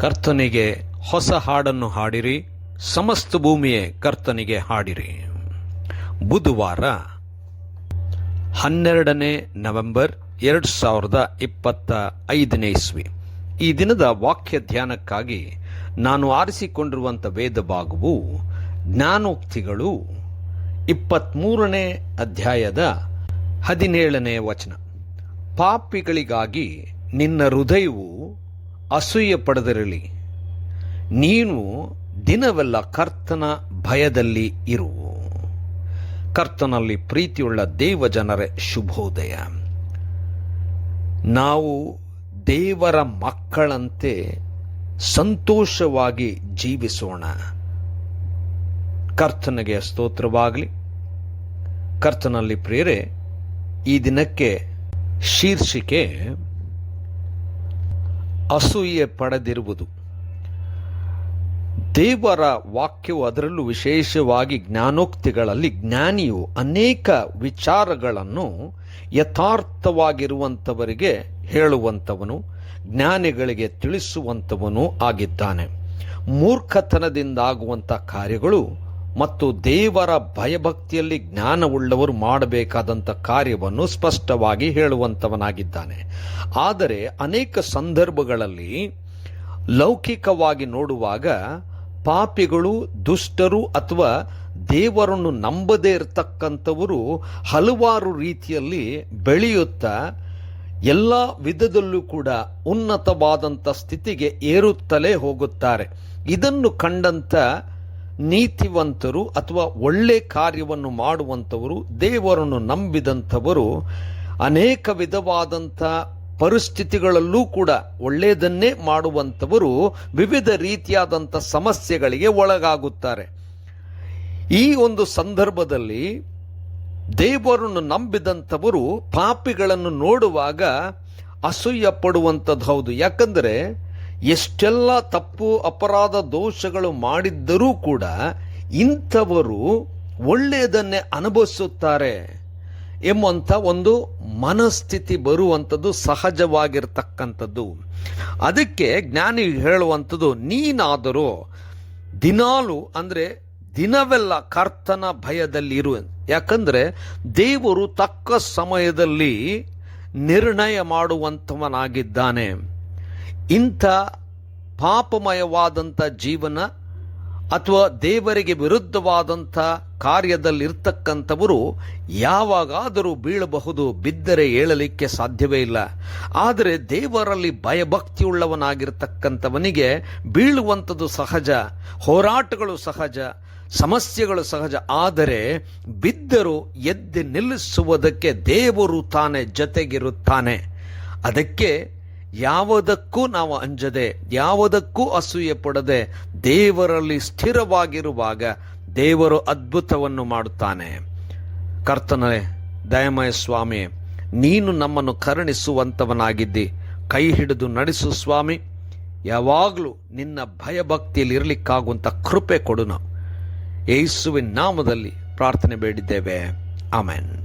ಕರ್ತನಿಗೆ ಹೊಸ ಹಾಡನ್ನು ಹಾಡಿರಿ, ಸಮಸ್ತ ಭೂಮಿಯೇ ಕರ್ತನಿಗೆ ಹಾಡಿರಿ. ಬುಧವಾರ ಹನ್ನೆರಡನೇ ನವೆಂಬರ್ ಎರಡು ಸಾವಿರದ ಇಪ್ಪತ್ತ ಐದನೇ ಇಸ್ವಿ. ಈ ದಿನದ ವಾಕ್ಯ ಧ್ಯಾನಕ್ಕಾಗಿ ನಾನು ಆರಿಸಿಕೊಂಡಿರುವಂಥ ವೇದ ಭಾಗವು ಜ್ಞಾನೋಕ್ತಿಗಳು ಇಪ್ಪತ್ತ್ಮೂರನೇ ಅಧ್ಯಾಯದ ಹದಿನೇಳನೇ ವಚನ. ಪಾಪಿಗಳಿಗಾಗಿ ನಿನ್ನ ಹೃದಯವು ಅಸೂಯೆ ಪಡೆದಿರಲಿ ನೀನು ದಿನವೆಲ್ಲ ಕರ್ತನ ಭಯದಲ್ಲಿ ಇರು. ಕರ್ತನಲ್ಲಿ ಪ್ರೀತಿಯುಳ್ಳ ದೇವ ಜನರೇ ಶುಭೋದಯ. ನಾವು ದೇವರ ಮಕ್ಕಳಂತೆ ಸಂತೋಷವಾಗಿ ಜೀವಿಸೋಣ. ಕರ್ತನಿಗೆ ಸ್ತೋತ್ರವಾಗಲಿ. ಕರ್ತನಲ್ಲಿ ಪ್ರೇರೆ, ಈ ದಿನಕ್ಕೆ ಶೀರ್ಷಿಕೆ ಅಸೂಯೆ ಪಡೆದಿರುವುದು. ದೇವರ ವಾಕ್ಯವು ಅದರಲ್ಲೂ ವಿಶೇಷವಾಗಿ ಜ್ಞಾನೋಕ್ತಿಗಳಲ್ಲಿ ಜ್ಞಾನಿಯು ಅನೇಕ ವಿಚಾರಗಳನ್ನು ಯಥಾರ್ಥವಾಗಿರುವಂಥವರಿಗೆ ಹೇಳುವಂಥವನು ಜ್ಞಾನಿಗಳಿಗೆ ತಿಳಿಸುವಂಥವನು ಆಗಿದ್ದಾನೆ. ಮೂರ್ಖತನದಿಂದಾಗುವಂಥ ಕಾರ್ಯಗಳು ಮತ್ತು ದೇವರ ಭಯಭಕ್ತಿಯಲ್ಲಿ ಜ್ಞಾನವುಳ್ಳವರು ಮಾಡಬೇಕಾದಂಥ ಕಾರ್ಯವನ್ನು ಸ್ಪಷ್ಟವಾಗಿ ಹೇಳುವಂಥವನಾಗಿದ್ದಾನೆ. ಆದರೆ ಅನೇಕ ಸಂದರ್ಭಗಳಲ್ಲಿ ಲೌಕಿಕವಾಗಿ ನೋಡುವಾಗ ಪಾಪಿಗಳು ದುಷ್ಟರು ಅಥವಾ ದೇವರನ್ನು ನಂಬದೇ ಇರತಕ್ಕಂಥವರು ಹಲವಾರು ರೀತಿಯಲ್ಲಿ ಬೆಳೆಯುತ್ತಾ ಎಲ್ಲ ವಿಧದಲ್ಲೂ ಕೂಡ ಉನ್ನತವಾದಂಥ ಸ್ಥಿತಿಗೆ ಏರುತ್ತಲೇ ಹೋಗುತ್ತಾರೆ. ಇದನ್ನು ಕಂಡಂತ ನೀತಿವಂತರು ಅಥವಾ ಒಳ್ಳೆ ಕಾರ್ಯವನ್ನು ಮಾಡುವಂಥವರು, ದೇವರನ್ನು ನಂಬಿದಂಥವರು, ಅನೇಕ ವಿಧವಾದಂಥ ಪರಿಸ್ಥಿತಿಗಳಲ್ಲೂ ಕೂಡ ಒಳ್ಳೆಯದನ್ನೇ ಮಾಡುವಂಥವರು ವಿವಿಧ ರೀತಿಯಾದಂಥ ಸಮಸ್ಯೆಗಳಿಗೆ ಒಳಗಾಗುತ್ತಾರೆ. ಈ ಒಂದು ಸಂದರ್ಭದಲ್ಲಿ ದೇವರನ್ನು ನಂಬಿದಂಥವರು ಪಾಪಿಗಳನ್ನು ನೋಡುವಾಗ ಅಸೂಯ ಪಡುವಂಥದ್ದು ಹೌದು. ಯಾಕಂದರೆ ಎಷ್ಟೆಲ್ಲ ತಪ್ಪು ಅಪರಾಧ ದೋಷಗಳು ಮಾಡಿದ್ದರೂ ಕೂಡ ಇಂಥವರು ಒಳ್ಳೆಯದನ್ನೇ ಅನುಭವಿಸುತ್ತಾರೆ ಎಂಬಂಥ ಒಂದು ಮನಸ್ಥಿತಿ ಬರುವಂಥದ್ದು ಸಹಜವಾಗಿರ್ತಕ್ಕಂಥದ್ದು. ಅದಕ್ಕೆ ಜ್ಞಾನಿ ಹೇಳುವಂಥದ್ದು, ನೀನಾದರೂ ದಿನಾಲು ಅಂದರೆ ದಿನವೆಲ್ಲ ಕರ್ತನ ಭಯದಲ್ಲಿರು ಯಾಕಂದರೆ ದೇವರು ತಕ್ಕ ಸಮಯದಲ್ಲಿ ನಿರ್ಣಯ ಮಾಡುವಂಥವನಾಗಿದ್ದಾನೆ. ಇಂಥ ಪಾಪಮಯವಾದಂಥ ಜೀವನ ಅಥವಾ ದೇವರಿಗೆ ವಿರುದ್ಧವಾದಂಥ ಕಾರ್ಯದಲ್ಲಿರ್ತಕ್ಕಂಥವರು ಯಾವಾಗಾದರೂ ಬೀಳಬಹುದು, ಬಿದ್ದರೆ ಏಳಲಿಕ್ಕೆ ಸಾಧ್ಯವೇ ಇಲ್ಲ. ಆದರೆ ದೇವರಲ್ಲಿ ಭಯಭಕ್ತಿಯುಳ್ಳವನಾಗಿರ್ತಕ್ಕಂಥವನಿಗೆ ಬೀಳುವಂಥದ್ದು ಸಹಜ, ಹೋರಾಟಗಳು ಸಹಜ, ಸಮಸ್ಯೆಗಳು ಸಹಜ. ಆದರೆ ಬಿದ್ದರು ಎದ್ದು ನಿಲ್ಲಿಸುವುದಕ್ಕೆ ದೇವರು ತಾನೇ ಜೊತೆಗಿರುತ್ತಾನೆ. ಅದಕ್ಕೆ ಯಾವುದಕ್ಕೂ ನಾವು ಅಂಜದೆ, ಯಾವುದಕ್ಕೂ ಅಸೂಯೆ ಪಡದೆ ದೇವರಲ್ಲಿ ಸ್ಥಿರವಾಗಿರುವಾಗ ದೇವರು ಅದ್ಭುತವನ್ನು ಮಾಡುತ್ತಾನೆ. ಕರ್ತನೇ, ದಯಮಯ ಸ್ವಾಮಿ, ನೀನು ನಮ್ಮನ್ನು ಕರುಣಿಸುವಂಥವನಾಗಿದ್ದಿ ಕೈ ಹಿಡಿದು ನಡೆಸು ಸ್ವಾಮಿ. ಯಾವಾಗಲೂ ನಿನ್ನ ಭಯಭಕ್ತಿಯಲ್ಲಿ ಇರಲಿಕ್ಕಾಗುವಂಥ ಕೃಪೆ ಕೊಡು ನಾವು. ಯೇಸುವಿನ ನಾಮದಲ್ಲಿ ಪ್ರಾರ್ಥನೆ ಬೇಡಿದ್ದೇವೆ. ಆಮೆನ್.